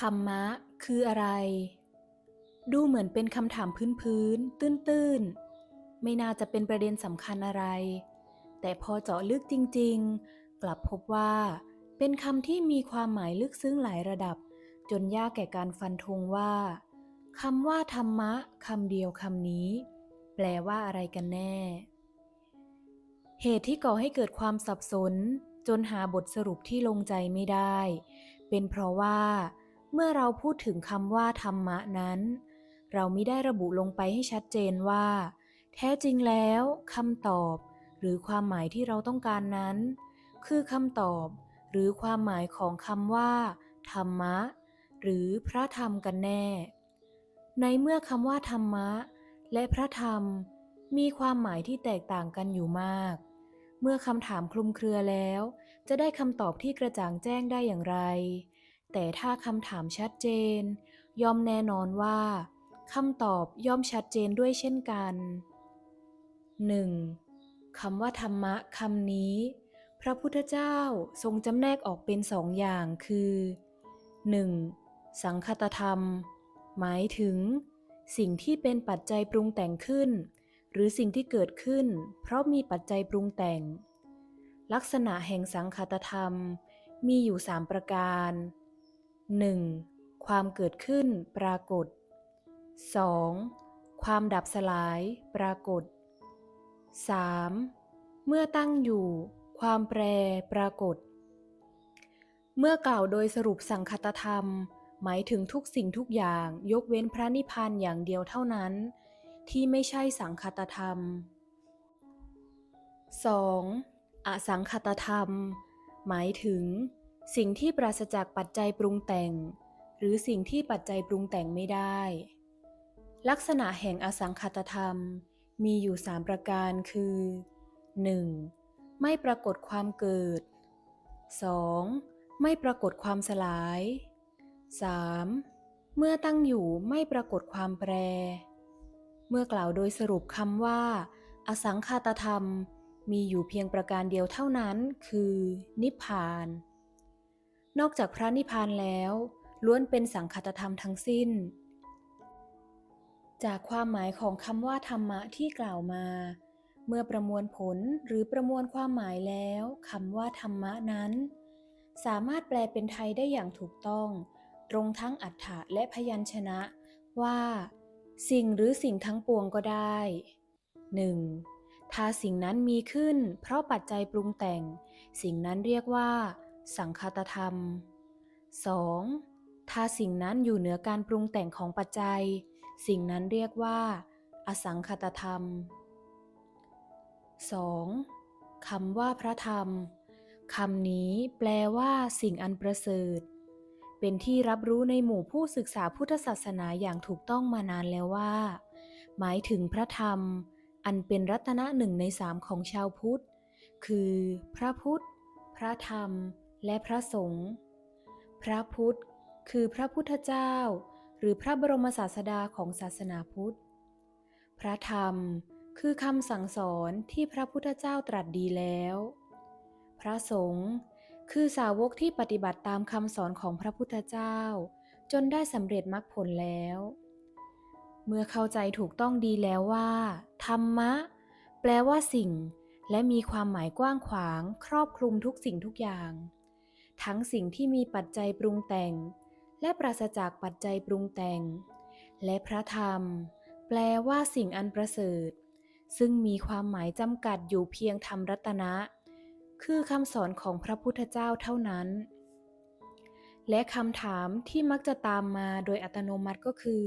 ธรรมะคืออะไร ดูเหมือนเป็นคำถามพื้นๆ ตื้นๆ ไม่น่าจะเป็นประเด็นสำคัญอะไร แต่พอเจาะลึกจริงๆ กลับพบว่า เป็นคำที่มีความหมายลึกซึ้งหลายระดับ จนยากแก่การฟันธงว่าคำว่าธรรมะคำเดียวคำนี้ แปลว่าอะไรกันแน่ เหตุที่ก่อให้เกิดความสับสน จนหาบทสรุปที่ลงใจไม่ได้ เป็นเพราะว่า เมื่อเราพูดถึงคำว่าธรรมะนั้น เราไม่ได้ระบุลงไปให้ชัดเจนว่า แท้จริงแล้วคำตอบ หรือความหมายที่เราต้องการนั้น คือคำตอบ หรือความหมายของคำว่า ธรรมะ หรือพระธรรมกันแน่ ในเมื่อคำว่าธรรมะ และพระธรรม มีความหมายที่แตกต่างกันอยู่มาก เมื่อคำถามคลุมเครือแล้ว จะได้คำตอบที่กระจ่างแจ้งได้อย่างไร แต่ถ้าคำถามชัดเจน ย่อมแน่นอนว่าคำตอบย่อมชัดเจนด้วยเช่นกัน 1. คำว่าธรรมะคำนี้ พระพุทธเจ้าทรงจำแนกออกเป็นสองอย่างคือ 1. สังคตธรรม หมายถึง สิ่งที่เป็นปัจจัยปรุงแต่งขึ้น หรือสิ่งที่เกิดขึ้น เพราะมีปัจจัยปรุงแต่ง ลักษณะแห่งสังคตธรรมมีอยู่สามประการ 1. ความเกิดขึ้นปรากฏ 2. ความดับสลายปรากฏ 3. เมื่อตั้งอยู่ ความแปรปรากฏ เมื่อกล่าวโดยสรุปสังคตธรรม หมายถึงทุกสิ่งทุกอย่างยกเว้นพระนิพพานอย่างเดียวเท่านั้น ที่ไม่ใช่สังคตธรรม 2. อสังคตธรรม หมายถึง สิ่งที่ปราศจากปัจจัยปรุงแต่ง หรือสิ่งที่ปัจจัยปรุงแต่งไม่ได้ ลักษณะแห่งอสังคตธรรมมีอยู่สามประการคือ 1. ไม่ปรากฏความเกิด 2. ไม่ปรากฏความสลาย 3. เมื่อตั้งอยู่ไม่ปรากฏความแปร เมื่อกล่าวโดยสรุปคำว่า อสังคาตธรรมมีอยู่เพียงประการเดียวเท่านั้น คือ นิพพาน นอกจากพระนิพพานแล้ว ล้วนเป็นสังคตธรรมทั้งสิ้น จากความหมายของคำว่าธรรมะที่กล่าวมา เมื่อประมวลผลหรือประมวลความหมายแล้วคำว่าธรรมะนั้น สามารถแปลเป็นไทยได้อย่างถูกต้อง ตรงทั้งอัฏฐะและพยัญชนะ ว่า สิ่งหรือสิ่งทั้งปวงก็ได้ 1. ถ้าสิ่งนั้นมีขึ้น เพราะปัจจัยปรุงแต่ง สิ่งนั้นเรียกว่า สังคตธรรม 2. ถ้าสิ่งนั้นอยู่เหนือการปรุงแต่งของปัจจัย สิ่งนั้นเรียกว่า อสังคตธรรม 2. คำว่าพระธรรมคำนี้แปลว่าสิ่งอันประเสริฐ เป็นที่รับรู้ในหมู่ผู้ศึกษาพุทธศาสนาอย่างถูกต้องมานานแล้วว่า หมายถึงพระธรรม อันเป็นรัตนะหนึ่งในสามของชาวพุทธ คือ พระพุทธ พระธรรม และพระสงฆ์ พระพุทธ คือพระพุทธเจ้า หรือพระบรมศาสดาของศาสนาพุทธ พระธรรมคือคำสั่งสอนที่พระพุทธเจ้าตรัสดีแล้ว พระสงฆ์คือสาวกที่ปฏิบัติตามคำสอนของพระพุทธเจ้า จนได้สำเร็จมรรคผลแล้ว เมื่อเข้าใจถูกต้องดีแล้วว่า ธรรมะ แปลว่าสิ่ง และมีความหมายกว้างขวาง ครอบคลุมทุกสิ่งทุกอย่าง ทั้งสิ่งที่มีปัจจัยปรุงแต่ง และปราศจากปัจจัยปรุงแต่ง และพระธรรม แปลว่าสิ่งอันประเสริฐ ซึ่งมีความหมายจำกัดอยู่เพียงธรรมรัตนะ คือคำสอนของพระพุทธเจ้าเท่านั้น และคำถามที่มักจะตามมาโดยอัตโนมัติก็คือ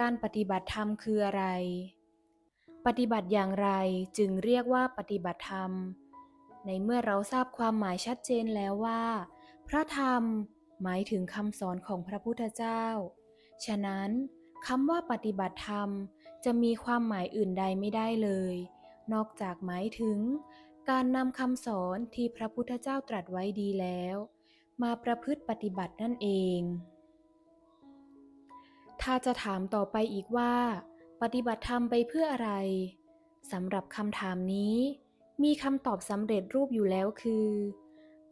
การปฏิบัติธรรมคืออะไร ปฏิบัติอย่างไรจึงเรียกว่าปฏิบัติธรรมในเมื่อเราทราบความหมายชัดเจนแล้วว่า พระธรรมหมายถึงคำสอนของพระพุทธเจ้า ฉะนั้นคำว่าปฏิบัติธรรมจะมีความหมายอื่นใดไม่ได้เลย นอกจากหมายถึง การนำคำสอนที่พระพุทธเจ้าตรัสไว้ดีแล้ว มาประพฤติปฏิบัตินั่นเอง ถ้าจะถามต่อไปอีกว่า ปฏิบัติธรรมไปเพื่ออะไรสำหรับคำถามนี้ มีคำตอบสำเร็จรูปอยู่แล้วคือ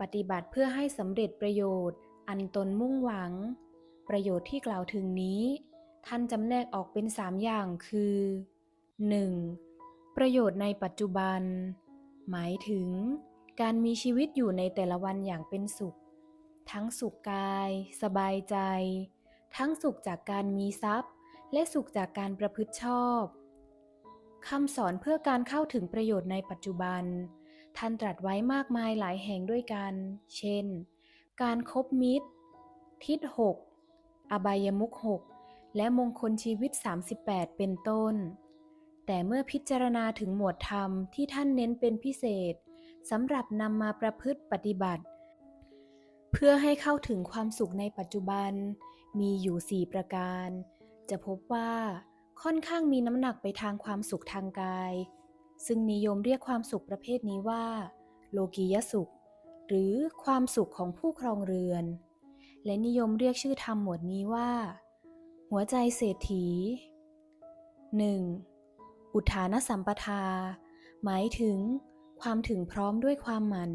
ปฏิบัติเพื่อให้สำเร็จประโยชน์ อันตนมุ่งหวัง ประโยชน์ที่กล่าวถึงนี้ ท่านจำแนกออกเป็นสามอย่างคือ 1. ประโยชน์ในปัจจุบัน หมายถึง การมีชีวิตอยู่ในแต่ละวันอย่างเป็นสุข ทั้งสุขกาย สบายใจ ทั้งสุขจากการมีทรัพย์ และสุขจากการประพฤติชอบคำสอนเพื่อการเข้าถึงประโยชน์ในปัจจุบัน ท่านตรัสไว้มากมายหลายแห่งด้วยกัน เช่น การคบมิตร ทิศหกอบายมุขหกและมงคลชีวิต 38 เป็นต้น แต่เมื่อพิจารณาถึงหมวดธรรมที่ท่านเน้นเป็นพิเศษสำหรับนำมาประพฤติปฏิบัติ เพื่อให้เข้าถึงความสุขในปัจจุบัน มีอยู่ 4 ประการ จะพบว่าค่อนข้างมีน้ำหนักไปทางความสุขทางกาย ซึ่งนิยมเรียกความสุขประเภทนี้ว่า โลกียสุข หรือความสุขของผู้ครองเรือน และนิยมเรียกชื่อธรรมหมวดนี้ว่า หัวใจเศรษฐี 1. อุทานสัมปทา หมายถึง ความถึงพร้อมด้วยความมัน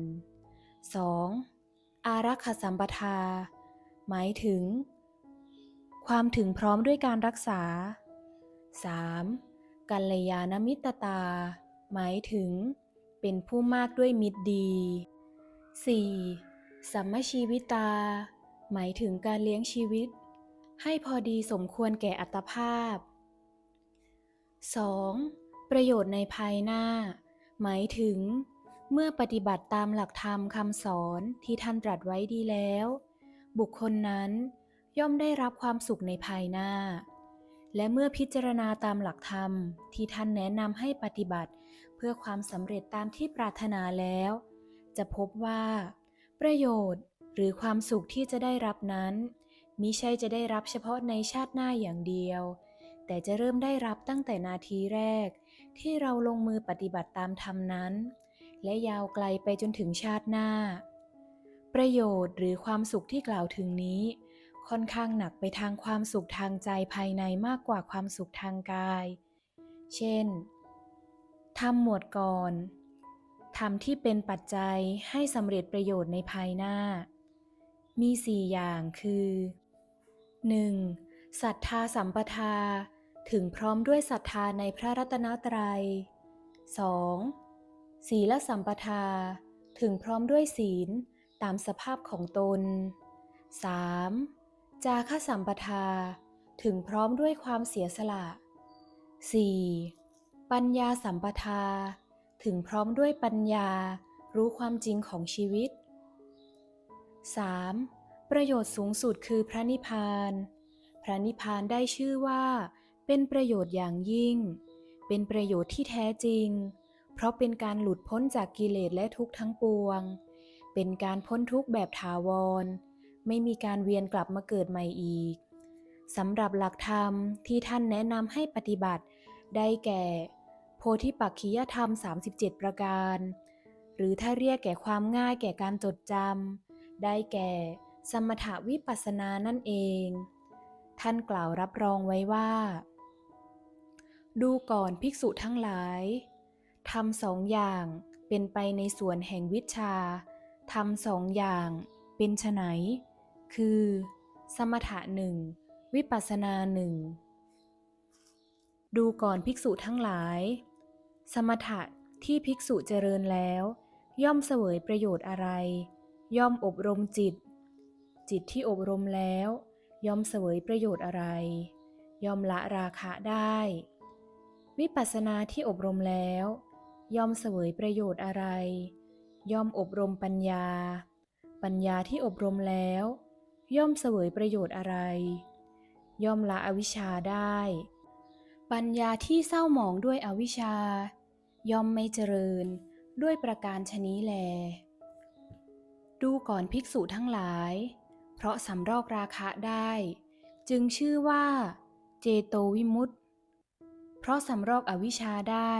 2. อารักขสัมปทา หมายถึง ความถึงพร้อมด้วยการรักษา 3. กัลยาณมิตรตา หมายถึง เป็นผู้มากด้วยมิตรดี 4. สัมมชีวิตา หมายถึงการเลี้ยงชีวิต ให้พอดีสมควรแก่อัตภาพ 2. ประโยชน์ในภายหน้า หมายถึง เมื่อปฏิบัติตามหลักธรรมคำสอนที่ท่านตรัสไว้ดีแล้ว บุคคลนั้นย่อมได้รับความสุขในภายหน้า และเมื่อพิจารณาตามหลักธรรมที่ท่านแนะนำให้ปฏิบัติ เพื่อความสำเร็จตามที่ปรารถนาแล้ว จะพบว่า ประโยชน์หรือความสุขที่จะได้รับนั้นมิใช่จะได้รับเฉพาะในชาติหน้าอย่างเดียว แต่จะเริ่มได้รับตั้งแต่นาทีแรก ที่เราลงมือปฏิบัติตามธรรมนั้น และยาวไกลไปจนถึงชาติหน้า ประโยชน์หรือความสุขที่กล่าวถึงนี้ ค่อนข้างหนักไปทางความสุขทางใจภายในมากกว่าความสุขทางกาย เช่น ทำหมวดก่อนทำที่เป็นปัจจัยให้สำเร็จประโยชน์ในภายหน้า มีสี่อย่างคือ 1. ศรัทธาสัมปทา ถึงพร้อมด้วยศรัทธาในพระรัตนตรัย 2. ศีลสัมปทา ถึงพร้อมด้วยศีลตามสภาพของตน 3. จาคสัมปทา ถึงพร้อมด้วยความเสียสละ 4. ปัญญาสัมปทา ถึงพร้อมด้วยปัญญารู้ความจริงของชีวิต 3. ประโยชน์สูงสุดคือพระนิพพาน พระนิพพานได้ชื่อว่า เป็นประโยชน์อย่างยิ่ง เป็นประโยชน์ที่แท้จริง เพราะเป็นการหลุดพ้นจากกิเลสและทุกข์ทั้งปวง เป็นการพ้นทุกข์แบบถาวร ไม่มีการเวียนกลับมาเกิดใหม่อีกสำหรับหลักธรรมที่ท่านแนะนำให้ปฏิบัติได้แก่ โพธิปักขิยธรรม 37 ประการ หรือถ้าเรียกแก่ความง่ายแก่การจดจำได้แก่ สมถะวิปัสสนานั่นเอง ท่านกล่าวรับรองไว้ว่า ดูก่อนภิกษุทั้งหลายทำสองอย่างเป็นไปในส่วนแห่งวิชาทำสองอย่างเป็นไฉนคือ สมถะหนึ่งวิปัสสนาหนึ่งดูก่อนภิกษุทั้งหลาย สมถะที่ภิกษุเจริญแล้ว ย่อมเสวยประโยชน์อะไร ย่อมอบรมจิต จิตที่อบรมแล้ว ย่อมเสวยประโยชน์อะไร ย่อมละราคะได้ วิปัสสนาที่อบรมแล้ว ย่อมเสวยประโยชน์อะไร ย่อมอบรมปัญญา ปัญญาที่อบรมแล้ว ย่อมเสวยประโยชน์อะไร ย่อมละอวิชชาได้ ปัญญาที่เศร้าหมองด้วยอวิชชา ย่อมไม่เจริญด้วยประการชนี้แล ดูก่อนภิกษุทั้งหลาย เพราะสำรอกราคะได้ จึงชื่อว่า เจโตวิมุตติเพราะสำรอกอวิชชาได้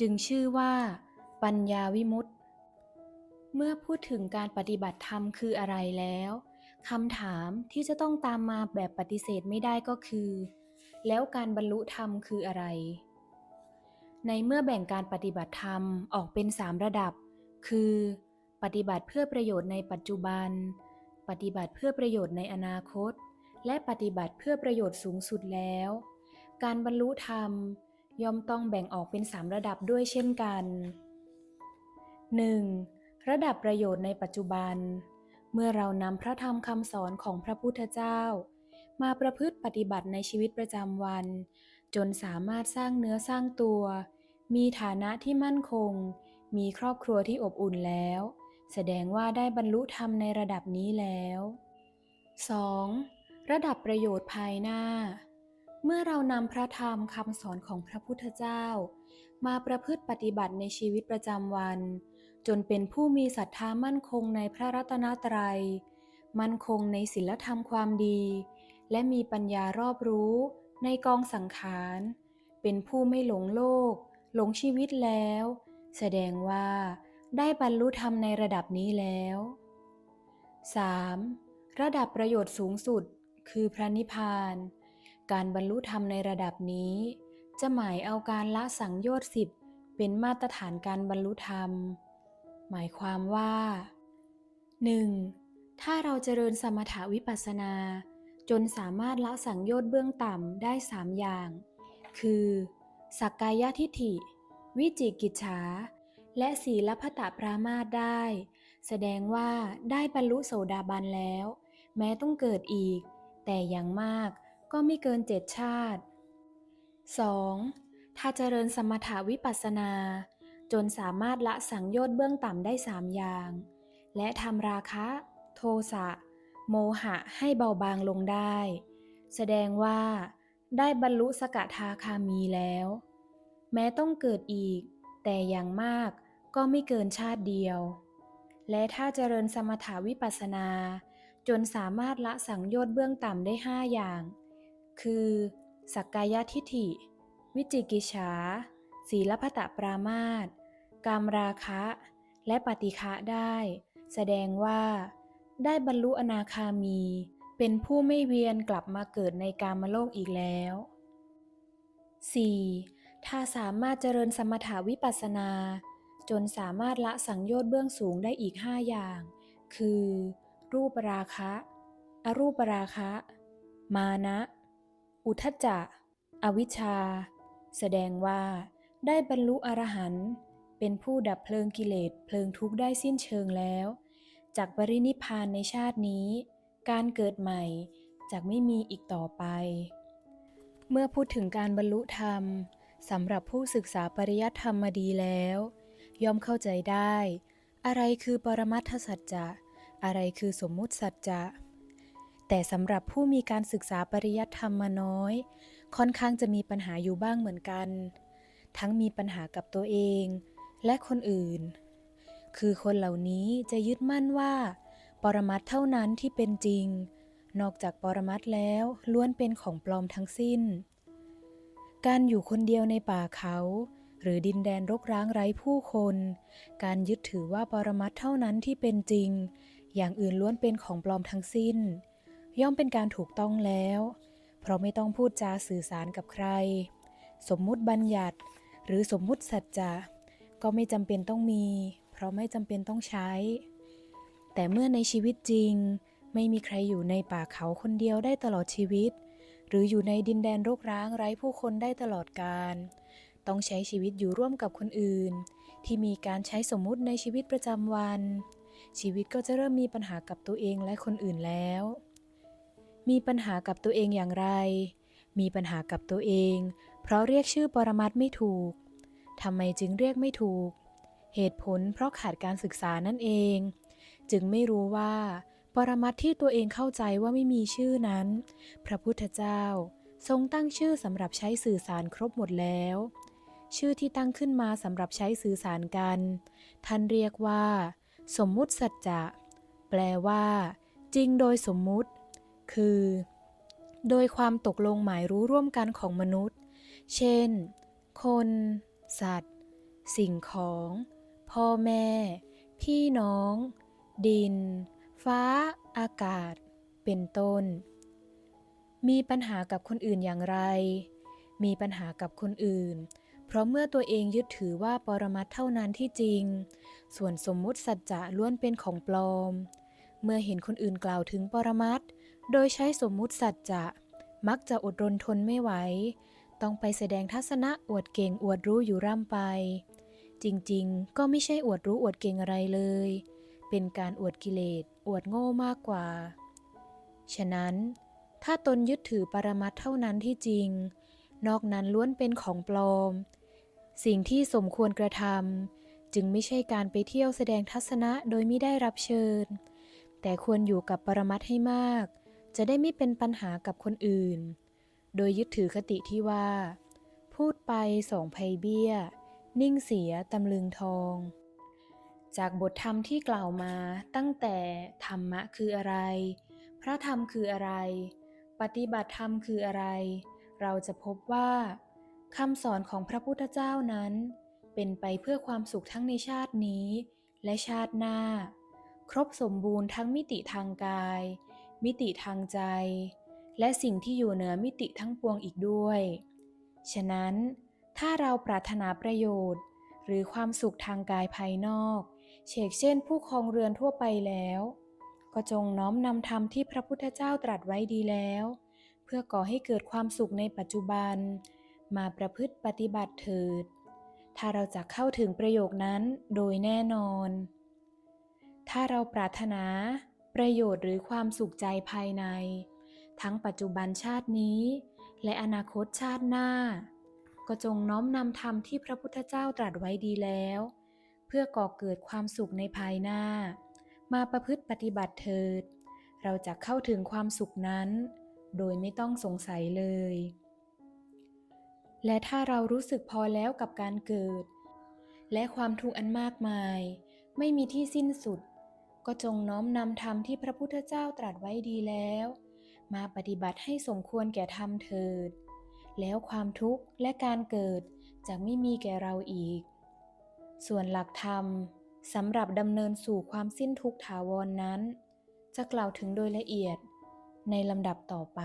จึงชื่อว่า ปัญญาวิมุตติเมื่อพูดถึงการปฏิบัติธรรมคืออะไรแล้วคำถามที่จะต้องตามมาแบบปฏิเสธไม่ได้ก็คือ แล้วการบรรลุธรรมคืออะไร ในเมื่อแบ่งการปฏิบัติธรรมออกเป็นสามระดับ คือ ปฏิบัติเพื่อประโยชน์ในปัจจุบัน ปฏิบัติเพื่อประโยชน์ในอนาคต และปฏิบัติเพื่อประโยชน์สูงสุดแล้ว การบรรลุธรรมย่อมต้องแบ่งออกเป็นสามระดับด้วยเช่นกัน 1. ระดับประโยชน์ในปัจจุบัน เมื่อเรานำพระธรรมคำสอนของพระพุทธเจ้า มาประพฤติปฏิบัติในชีวิตประจำวัน จนสามารถสร้างเนื้อสร้างตัว มีฐานะที่มั่นคง มีครอบครัวที่อบอุ่นแล้ว แสดงว่าได้บรรลุธรรมในระดับนี้แล้ว 2. ระดับประโยชน์ภายหน้า เมื่อเรานำพระธรรมคำสอนของพระพุทธเจ้า มาประพฤติปฏิบัติในชีวิตประจำวัน จนเป็นผู้มีศรัทธามั่นคงในพระรัตนตรัย มั่นคงในศีลธรรมความดี และมีปัญญารอบรู้ ในกองสังขาร เป็นผู้ไม่หลงโลก หลงชีวิตแล้ว แสดงว่าได้บรรลุธรรมในระดับนี้แล้ว 3. ระดับประโยชน์สูงสุด คือพระนิพพาน การบรรลุธรรมในระดับนี้ จะหมายเอาการละสังโยชน์สิบเป็นมาตรฐานการบรรลุธรรม หมายความว่า 1. ถ้าเราเจริญสมถาวิปัสสนา จนสามารถละสังโยชน์เบื้องต่ำได้สามอย่าง คือสักกายทิฏฐิ วิจิกิจฉา และศีลพัตตปรามาสได้ แสดงว่าได้บรรลุโสดาบันแล้ว แม้ต้องเกิดอีก แต่อย่างมากก็ไม่เกินเจ็ดชาติ 2. ถ้าเจริญสมถาวิปัสสนา จนสามารถละสังโยชน์เบื้องต่ำได้สามอย่าง และทำราคะ โทสะ โมหะให้เบาบางลงได้ แสดงว่า ได้บรรลุสกทาคามีแล้ว แม้ต้องเกิดอีก แต่อย่างมากก็ไม่เกินชาติเดียว และถ้าเจริญสมถาวิปัสนา จนสามารถละสังโยชน์เบื้องต่ำได้ห้าอย่าง คือสักกายทิฏฐิ วิจิกิจฉา ศีลพัตตปรามาสกามราคะ และปฏิฆะได้ แสดงว่า ได้บรรลุอนาคามี เป็นผู้ไม่เวียนกลับมาเกิดในกามโลกอีกแล้ว 4. ถ้าสามารถเจริญสมถาวิปัสสนา จนสามารถละสังโยชน์เบื้องสูงได้อีกห้าอย่าง คือ รูปราคะ อรูปราคะ มานะ อุทจจะ อวิชชา แสดงว่า ได้บรรลุอรหันต์เป็นผู้ดับเพลิงกิเลสเพลิงทุกข์ได้สิ้นเชิงแล้ว จากปรินิพานในชาตินี้ การเกิดใหม่จากไม่มีอีกต่อไป เมื่อพูดถึงการบรรลุธรรมสำหรับผู้ศึกษาปริยัติธรรมมาดีแล้ว ย่อมเข้าใจได้ อะไรคือปรมัตถสัจจะ อะไรคือสมมุติสัจจะแต่สำหรับผู้มีการศึกษาปริยัติธรรมมาน้อย ค่อนข้างจะมีปัญหาอยู่บ้างเหมือนกัน ทั้งมีปัญหากับตัวเอง และคนอื่น คือคนเหล่านี้จะยึดมั่นว่า ปรมัตเท่านั้นที่เป็นจริง นอกจากปรมัตแล้วล้วนเป็นของปลอมทั้งสิ้น การอยู่คนเดียวในป่าเขา หรือดินแดนรกร้างไร้ผู้คน การยึดถือว่าปรมัตเท่านั้นที่เป็นจริง อย่างอื่นล้วนเป็นของปลอมทั้งสิ้น ย่อมเป็นการถูกต้องแล้ว เพราะไม่ต้องพูดจาสื่อสารกับใคร สมมุติบัญญัติ หรือสมมุติสัจจะก็ไม่จำเป็นต้องมี ราะไม่จำเป็นต้องใช้ แต่เมื่อในชีวิตจริง ไม่มีใครอยู่ในป่าเขาคนเดียวได้ตลอดชีวิต หรืออยู่ในดินแดนรกร้างไร้ผู้คนได้ตลอดกาลต้องใช้ชีวิตอยู่ร่วมกับคนอื่น ที่มีการใช้สมมุติในชีวิตประจำวัน ชีวิตก็จะเริ่มมีปัญหากับตัวเองและคนอื่นแล้ว มีปัญหากับตัวเองอย่างไร มีปัญหากับตัวเอง เพราะเรียกชื่อปรมัตไม่ถูกทำไมจึงเรียกไม่ถูก เหตุผลเพราะขาดการศึกษานั่นเอง จึงไม่รู้ว่า ปรมัตถ์ที่ตัวเองเข้าใจว่าไม่มีชื่อนั้น พระพุทธเจ้าทรงตั้งชื่อสำหรับใช้สื่อสารครบหมดแล้ว ชื่อที่ตั้งขึ้นมาสำหรับใช้สื่อสารกัน ท่านเรียกว่า สมมุติสัจจะ แปลว่า จริงโดยสมมุติ คือ โดยความตกลงหมายรู้ร่วมกันของมนุษย์ เช่น คน สัตว์ สิ่งของ พ่อแม่ พี่น้อง ดิน ฟ้า อากาศ เป็นต้น มีปัญหากับคนอื่นอย่างไร มีปัญหากับคนอื่น เพราะเมื่อตัวเองยึดถือว่าปรมัตเท่านั้นที่จริง ส่วนสมมุติสัจจะล้วนเป็นของปลอม เมื่อเห็นคนอื่นกล่าวถึงปรมัตโดยใช้สมมุติสัจจะมักจะอดรนทนไม่ไหว ต้องไปแสดงทัศนะอวดเก่งอวดรู้อยู่ร่ำไป จริงๆ ก็ไม่ใช่อวดรู้อวดเก่งอะไรเลย เป็นการอวดกิเลส อวดโง่มากกว่า ฉะนั้น ถ้าตนยึดถือปรมัตเท่านั้นที่จริง นอกนั้นล้วนเป็นของปลอม สิ่งที่สมควรกระทำจึงไม่ใช่การไปเที่ยวแสดงทัศนะโดยไม่ได้รับเชิญ แต่ควรอยู่กับปรมัตให้มาก จะได้ไม่เป็นปัญหากับคนอื่น โดยยึดถือคติที่ว่า พูดไปสองภัยเบี้ย นิ่งเสียตำลึงทอง จากบทธรรมที่กล่าวมาตั้งแต่ธรรมะคืออะไร พระธรรมคืออะไร ปฏิบัติธรรมคืออะไร เราจะพบว่าคำสอนของพระพุทธเจ้านั้น เป็นไปเพื่อความสุขทั้งในชาตินี้ และชาติหน้า ครบสมบูรณ์ทั้งมิติทางกาย มิติทางใจ และสิ่งที่อยู่เหนือมิติทั้งปวงอีกด้วย ฉะนั้น ถ้าเราปรารถนาประโยชน์ หรือความสุขทางกายภายนอกเชกเช่น ผู้ครองเรือนทั่วไปแล้ว ก็จงน้อมนำธรรมที่พระพุทธเจ้าตรัสไว้ดีแล้ว เพื่อก่อให้เกิดความสุขในปัจจุบัน มาประพฤติปฏิบัติเถิด ถ้าเราจะเข้าถึงประโยคนั้นโดยแน่นอน ถ้าเราปรารถนา ประโยชน์หรือความสุขใจภายใน ทั้งปัจจุบันชาตินี้ และอนาคตชาติหน้า ก็จงน้อมนำธรรมที่พระพุทธเจ้าตรัสไว้ดีแล้ว เพื่อก่อเกิดความสุขในภายหน้า มาประพฤติปฏิบัติเถิด เราจะเข้าถึงความสุขนั้น โดยไม่ต้องสงสัยเลย และถ้าเรารู้สึกพอแล้วกับการเกิด และความทุกข์อันมากมาย ไม่มีที่สิ้นสุด ก็จงน้อมนำธรรมที่พระพุทธเจ้าตรัสไว้ดีแล้ว มาปฏิบัติให้สมควรแก่ธรรมเถิด แล้วความทุกข์และการเกิดจะไม่มีแก่เราอีก ส่วนหลักธรรมสำหรับดำเนินสู่ความสิ้นทุกข์ถาวรนนั้น จะกล่าวถึงโดยละเอียดในลำดับต่อไป